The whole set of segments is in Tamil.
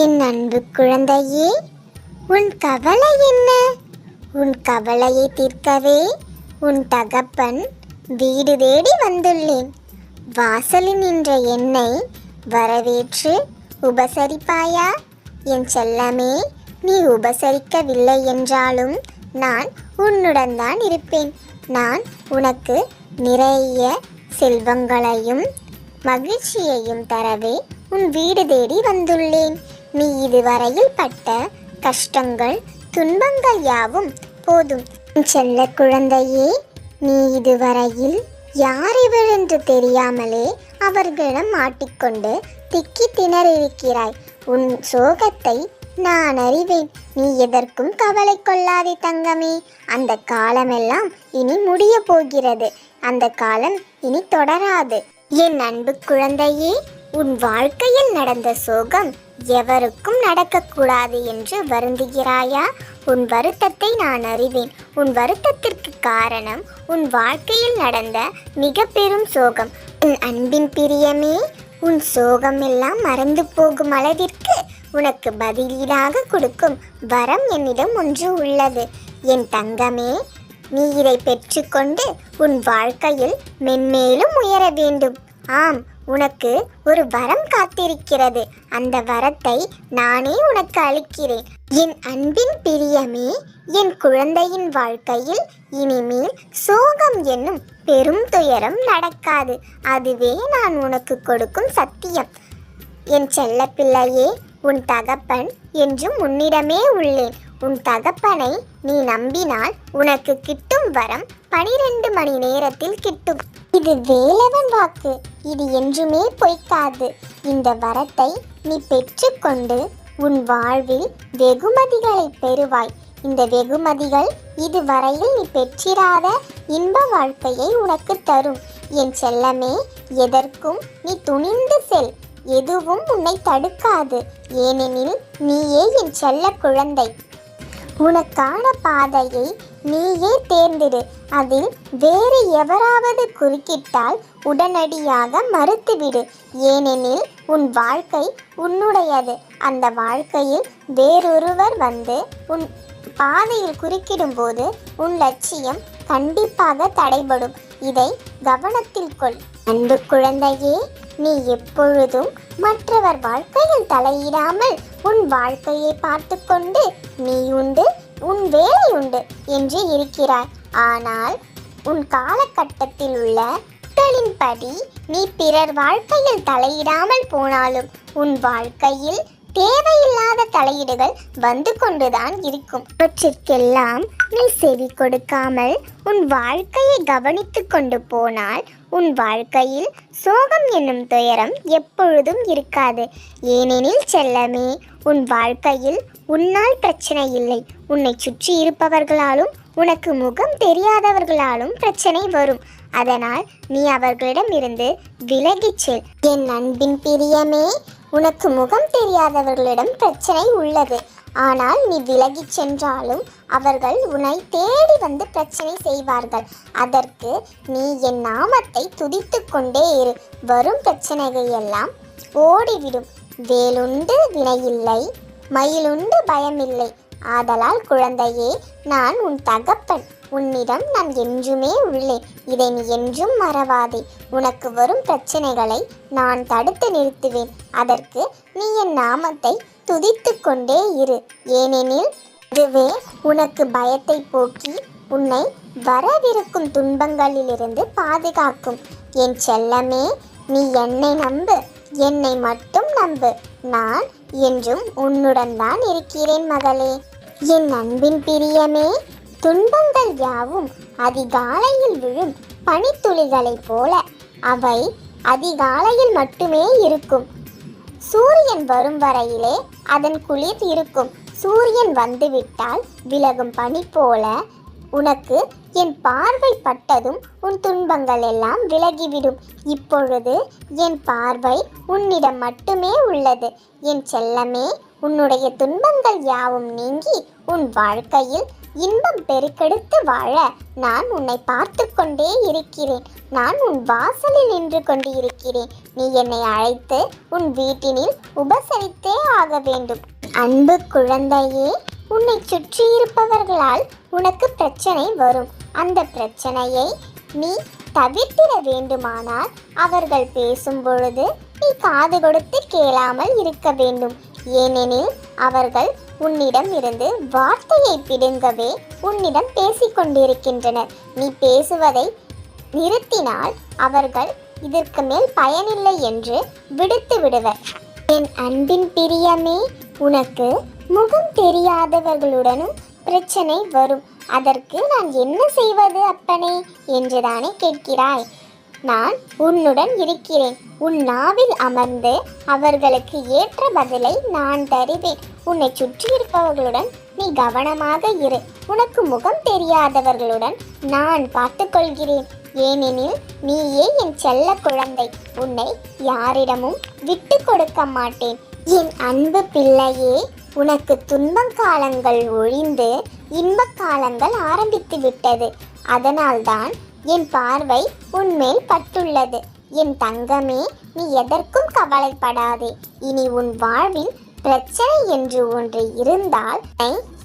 என் அன்பு குழந்தையே உன் கவலை என்ன? உன் கவலையை தீர்க்கவே உன் தகப்பன் வீடு தேடி வந்துள்ளேன். வாசலில் நின்ற என்னை வரவேற்று உபசரிப்பாயா? என் செல்லமே நீ உபசரிக்கவில்லை என்றாலும் நான் உன்னுடன் தான் இருப்பேன். நான் உனக்கு நிறைய செல்வங்களையும் மகிழ்ச்சியையும் தரவே உன் வீடு தேடி வந்துள்ளேன். நீ இதுவரையில் பட்ட கஷ்டங்கள் துன்பங்கள் யாவும் போதும். செல்ல குழந்தையே நீ இதுவரையில் யார் இவர் என்று தெரியாமலே அவர்களிடம் மாட்டிக்கொண்டு திக்கி திணறிருக்கிறாய் உன் சோகத்தை நான் அறிவேன். நீ எதற்கும் கவலை கொள்ளாதே தங்கமே. அந்த காலமெல்லாம் இனி முடிய போகிறது. அந்த காலம் இனி தொடராது. என் அன்பு குழந்தையே உன் வாழ்க்கையில் நடந்த சோகம் எவருக்கும் நடக்கக்கூடாது என்று வருந்துகிறாயா? உன் வருத்தத்தை நான் அறிவேன். உன் வருத்தத்திற்கு காரணம் உன் வாழ்க்கையில் நடந்த மிக பெரும் சோகம். உன் அன்பின் பிரியமே உன் சோகம் எல்லாம் மறந்து போகும் அளவிற்கு உனக்கு பதிலீடாக கொடுக்கும் வரம் என்னிடம் ஒன்று உள்ளது. என் தங்கமே நீ இதை பெற்றுக்கொண்டு உன் வாழ்க்கையில் மென்மேலும் உயர வேண்டும். ஆம் உனக்கு ஒரு வரம் காத்திருக்கிறது. அந்த வரத்தை நானே உனக்கு அளிக்கிறேன். என் அன்பின் பிரியமே என் குழந்தையின் வாழ்க்கையில் இனிமேல் சோகம் என்னும் பெரும் துயரம் நடக்காது. அதுவே நான் உனக்கு கொடுக்கும் சத்தியம். என் செல்ல பிள்ளையே உன் தகப்பன் என்றும் உன்னிடமே உள்ளேன். உன் தகப்பனை நீ நம்பினால் உனக்கு கிட்டும் வரம் பனிரெண்டு மணி நேரத்தில் கிட்டும். இது வேலவன் வாக்கு. இது என்றுமே பொய்க்காது. இந்த வரத்தை நீ பெற்றுக்கொண்டு உன் வாழ்வில் வெகுமதிகளை பெறுவாய். இந்த வெகுமதிகள் இதுவரையில் நீ பெற்றிராத இன்ப வாழ்க்கையை உனக்கு தரும். என் செல்லமே எதற்கும் நீ துணிந்து செல். எதுவும் உன்னை தடுக்காது. ஏனெனில் நீயே என் செல்ல குழந்தை. உனக்கான பாதையை நீயே தேர்ந்திடு. அதில் வேறு எவராவது குறுக்கிட்டால் உடனடியாக மறுத்துவிடு. ஏனெனில் உன் வாழ்க்கை உன்னுடையது. அந்த வாழ்க்கையில் வேறொருவர் வந்து உன் பாதையில் குறுக்கிடும்போது உன் லட்சியம் கண்டிப்பாக தடைபடும். இதை கவனத்தில் கொள். அன்பு குழந்தையே நீ எப்பொழுதும் மற்றவர் வாழ்க்கையில் தலையிடாமல் உன் வாழ்க்கையை பார்த்து கொண்டு நீ உண்டு உன் வேலை உண்டு என்று இருக்கிறாய். ஆனால் உன் காலகட்டத்தில் உள்ள படி நீ பிறர் வாழ்க்கையில் தலையிடாமல் போனாலும் உன் வாழ்க்கையில் தேவையில்லாத தலையீடுகள் வந்து கொண்டுதான் இருக்கும். அவற்றிற்கெல்லாம் நீ செவி கொடுக்காமல் உன் வாழ்க்கையை கவனித்து கொண்டு போனால் உன் வாழ்க்கையில் சோகம் என்னும் துயரம் எப்பொழுதும் இருக்காது. ஏனெனில் செல்லமே உன் வாழ்க்கையில் உன்னால் பிரச்சனை இல்லை. உன்னை சுற்றி இருப்பவர்களாலும் உனக்கு முகம் தெரியாதவர்களாலும் பிரச்சனை வரும். அதனால் நீ அவர்களிடமிருந்து விலகிச் செல். என் அன்பின் பிரியமே உனக்கு முகம் தெரியாதவர்களிடம் பிரச்சனை உள்ளது. ஆனால் நீ விலகிச் சென்றாலும் அவர்கள் உன்னை தேடி வந்து பிரச்சனை செய்வார்கள். அதற்கு நீ என் நாமத்தை துதித்து கொண்டே இரு. வரும் பிரச்சனைகள் எல்லாம் ஓடிவிடும். வேலுண்டு வினையில்லை மயிலுண்டு பயமில்லை. ஆதலால் குழந்தையே நான் உன் தகப்பன். உன்னிடம் நான் என்றுமே உள்ளேன். இதை நீ என்றும் மறவாதே. உனக்கு வரும் பிரச்சனைகளை நான் தடுத்து நிறுத்துவேன். அதற்கு நீ என் நாமத்தை துதித்து கொண்டே இரு. ஏனெனில் இதுவே உனக்கு பயத்தை போக்கி உன்னை வரவிருக்கும் துன்பங்களிலிருந்து பாதுகாக்கும். என் செல்லமே நீ என்னை நம்பு. என்னை மட்டும் நம்பு. நான் என்றும் உன்னுடன் தான் இருக்கிறேன் மகளே. என் அன்பின் பிரியமே துன்பங்கள் யாவும் அதிகாலையில் விழும் பனித்துளிகளைப் போல அவை அதிகாலையில் மட்டுமே இருக்கும். சூரியன் வரும் வரையிலே அதன் குளிர் இருக்கும். சூரியன் வந்துவிட்டால் விலகும் பனி போல உனக்கு என் பார்வை பட்டதும் உன் துன்பங்கள் எல்லாம் விலகிவிடும். இப்பொழுது என் பார்வை உன்னிடம் மட்டுமே உள்ளது. என் செல்லமே உன்னுடைய துன்பங்கள் யாவும் நீங்கி உன் வாழ்க்கையில் இன்பம் பெருக்கெடுத்து வாழ நான் உன்னை பார்த்து கொண்டே இருக்கிறேன். நான் உன் வாசலில் நின்று கொண்டு இருக்கிறேன் நீ என்னை அழைத்து உன் வீட்டினில் உபசரித்தே ஆக வேண்டும். அன்பு குழந்தையே உன்னை சுற்றி இருப்பவர்களால் உனக்கு பிரச்சனை வரும். அந்த பிரச்சனையை நீ தவிர்த்திட வேண்டுமானால் அவர்கள் பேசும் பொழுது நீ காது கொடுத்து கேளாமல் இருக்க வேண்டும். ஏனெனில் அவர்கள் உன்னிடம் இருந்து வார்த்தையை பிடுங்கவே உன்னிடம் பேசிக்கொண்டிருக்கின்றனர். நீ பேசுவதை நிறுத்தினால் அவர்கள் இதற்கு மேல் பயனில்லை என்று விடுத்து விடுவர். என் அன்பின் பிரியமே உனக்கு முகம் தெரியாதவர்களுடனும் பிரச்சனை வரும். அதற்கு நான் என்ன செய்வது அப்பனே? என்றுதானே கேட்கிறாய். நான் உன்னுடன் இருக்கிறேன். உன் நாவில் அமர்ந்து அவர்களுக்கு ஏற்ற பதிலை நான் தருவேன். உன்னை சுற்றி இருப்பவர்களுடன் நீ கவனமாக இரு. உனக்கு முகம் தெரியாதவர்களுடன் நான் பார்த்துக்கொள்கிறேன். ஏனெனில் நீயே என் செல்ல குழந்தை. உன்னை யாரிடமும் விட்டு கொடுக்க மாட்டேன். என் அன்பு பிள்ளையே உனக்கு துன்பம் காலங்கள் ஒழிந்து இன்பக் காலங்கள் ஆரம்பித்து விட்டது. அதனால்தான் என் பார்வை உன்மேல் பட்டுள்ளது. என் தங்கமே நீ எதற்கும் கவலைப்படாதே. இனி உன் வாழ்வில் பிரச்சனை என்று ஒன்று இருந்தால்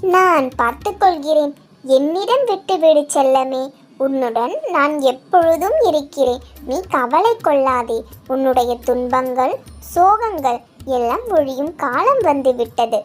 நான் பார்த்துக்கொள்கிறேன். என்னிடம் விட்டுவிடு செல்லமே. உன்னுடன் நான் எப்பொழுதும் இருக்கிறேன். நீ கவலை கொள்ளாதே. உன்னுடைய துன்பங்கள் சோகங்கள் எல்லாம் ஒழியும் காலம் வந்து விட்டது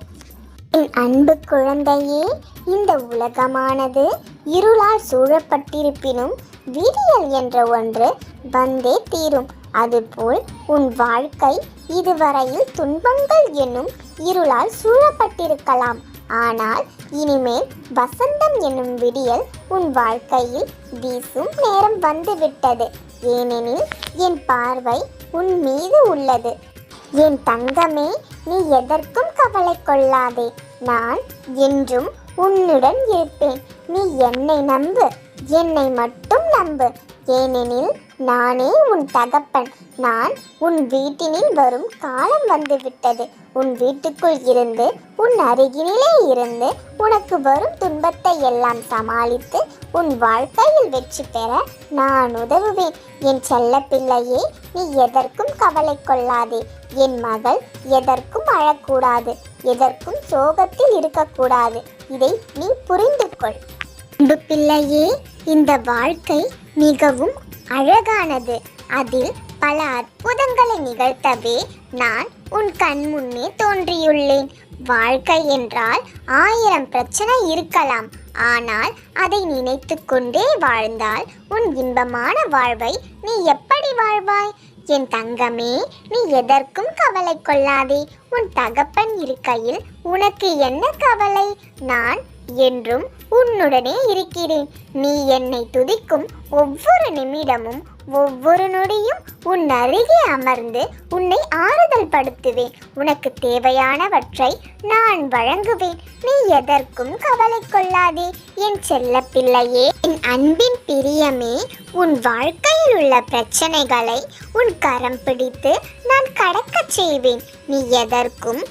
என் அன்பு குழந்தையே இந்த உலகமானது இருளால் சூழப்பட்டிருப்பினும் விடியல் என்ற ஒன்று வந்தே தீரும். அதுபோல் உன் வாழ்க்கை இதுவரையில் துன்பங்கள் என்னும் இருளால் சூழப்பட்டிருக்கலாம். ஆனால் இனிமேல் வசந்தம் என்னும் விடியல் உன் வாழ்க்கையில் வீசும் நேரம் வந்துவிட்டது. ஏனெனில் என் பார்வை உன் மீது உள்ளது. என் தங்கமே நீ எதற்கும் கவலை கொள்ளாதே. நான் என்றும் உன்னுடன் இருப்பேன். நீ என்னை நம்பு. என்னை மட்டும் நம்பு. ஏனெனில் நானே உன் தகப்பன். நான் உன் வீட்டினில் வரும் காலம் வந்துவிட்டது. உன் வீட்டுக்குள் இருந்து உன் அருகினிலே இருந்து உனக்கு வரும் துன்பத்தை எல்லாம் சமாளித்து உன் வாழ்க்கையில் வெற்றி பெற நான் உதவுவேன். என் செல்ல பிள்ளையே நீ எதற்கும் கவலை கொள்ளாதே. என் மகள் எதற்கும் அழக்கூடாது. எதற்கும் சோகத்தில் இருக்கக்கூடாது. இதை நீ புரிந்து கொள் அன்பு பிள்ளையே இந்த வாழ்க்கை மிகவும் அழகானது. அதில் பல அற்புதங்களை நிகழ்த்தவே நான் உன் கண் முன்னே தோன்றியுள்ளேன். வாழ்க்கை என்றால் ஆயிரம் பிரச்சனை இருக்கலாம். ஆனால் அதை நினைத்து கொண்டே வாழ்ந்தால் உன் இன்பமான வாழ்வை நீ எப்படி வாழ்வாய்? என் தங்கமே நீ எதற்கும் கவலை கொள்ளாதே. உன் தகப்பன் இருக்கையில் உனக்கு என்ன கவலை? நான் என்றும் உன்னுடனே இருக்கிறேன். நீ என்னை துதிக்கும் ஒவ்வொரு நிமிடமும் ஒவ்வொரு நொடியும் உன் அருகே அமர்ந்து உன்னை ஆறுதல் படுத்துவேன். உனக்கு தேவையானவற்றை நான் வழங்குவேன். நீ எதற்கும் கவலை கொள்ளாதே. என் செல்ல பிள்ளையே என் அன்பின் பிரியமே உன் வாழ்க்கையில் உள்ள பிரச்சனைகளை உன் கரம் பிடித்து நான் கடக்கச் செய்வேன். நீ எதற்கும்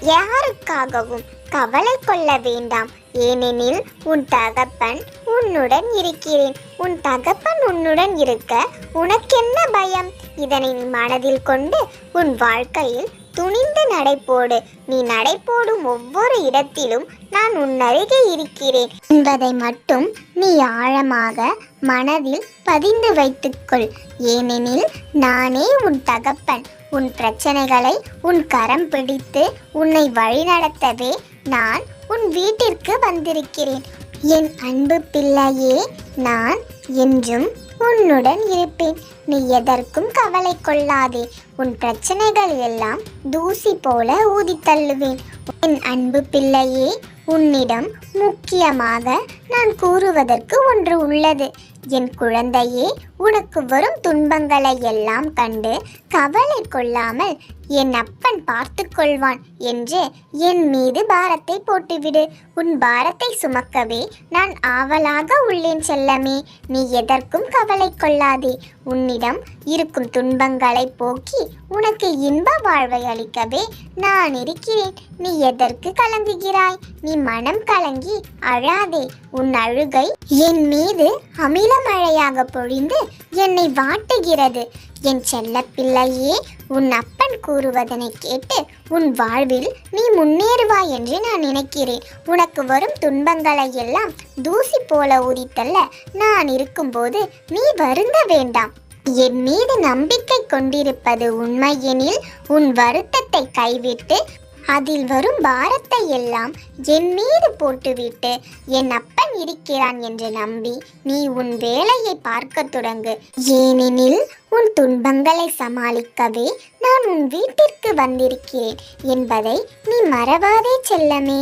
யாருக்காகவும் கவலை கொள்ள வேண்டாம். ஏனெனில் உன் தகப்பன் உன்னுடன் இருக்கிறேன். உன் தகப்பன் உன்னுடன் இருக்க உனக்கென்ன பயம்? இதனை நீ மனதில் கொண்டு உன் வாழ்க்கையில் துணிந்து நடைப்போடு. நீ நடைபோடும் ஒவ்வொரு இடத்திலும் நான் உன் அருகே இருக்கிறேன். என்பதை மட்டும் நீ ஆழமாக மனதில் பதிந்து வைத்துக்கொள். ஏனெனில் நானே உன் தகப்பன். உன் பிரச்சனைகளை உன் கரம் பிடித்து உன்னை வழிநடத்தவே நான் உன் வீட்டிற்கு வந்திருக்கிறேன். என் அன்பு பிள்ளையே நான் என்றும் உன்னுடன் இருப்பேன். நீ எதற்கும் கவலை கொள்ளாதே. உன் பிரச்சனைகள் எல்லாம் தூசி போல ஊதி தள்ளுவேன். என் அன்பு பிள்ளையே உன்னிடம் முக்கியமாக நான் கூறுவதற்கு ஒன்று உள்ளது. என் குழந்தையே உனக்கு வரும் துன்பங்களை எல்லாம் கண்டு கவலை கொள்ளாமல் என் அப்பன் பார்த்து கொள்வான் என்று என் மீது பாரத்தை போட்டுவிடு. உன் பாரத்தை சுமக்கவே நான் ஆவலாக உள்ளேன் செல்லமே. நீ எதற்கும் கவலை கொள்ளாதே. உன்னிடம் இருக்கும் துன்பங்களை போக்கி உனக்கு இன்ப வாழ்வை அளிக்கவே நான் இருக்கிறேன். நீ எதற்கு கலங்குகிறாய்? நீ மனம் கலங்கி அழாதே. உன் அழுகை என் மீது அமில மழையாக பொழிந்து என்னை வாட்டுகிறது. என் செல்ல பிள்ளையே உன் அப்பன் கூறுவதனை கேட்டு உன் வாழ்வில் நீ முன்னேறுவாய் என்று நான் நினைக்கிறேன். உனக்கு வரும் துன்பங்களை எல்லாம் தூசி போல உரித்தல்ல நான் இருக்கும்போது நீ வருந்த வேண்டாம். என் மீது நம்பிக்கை கொண்டிருப்பது உண்மையெனில் உன் வருத்தத்தை கைவிட்டு அதில் வரும் பாரத்தை எல்லாம் என் மீது போட்டுவிட்டு என் தான் இருக்கிறான் என்று நம்பி நீ உன் வேலையை பார்க்க தொடங்கு. ஏனெனில் உன் துன்பங்களை சமாளிக்கவே நான் உன் வீட்டிற்கு வந்திருக்கிறேன் என்பதை நீ மறவாதே செல்லமே.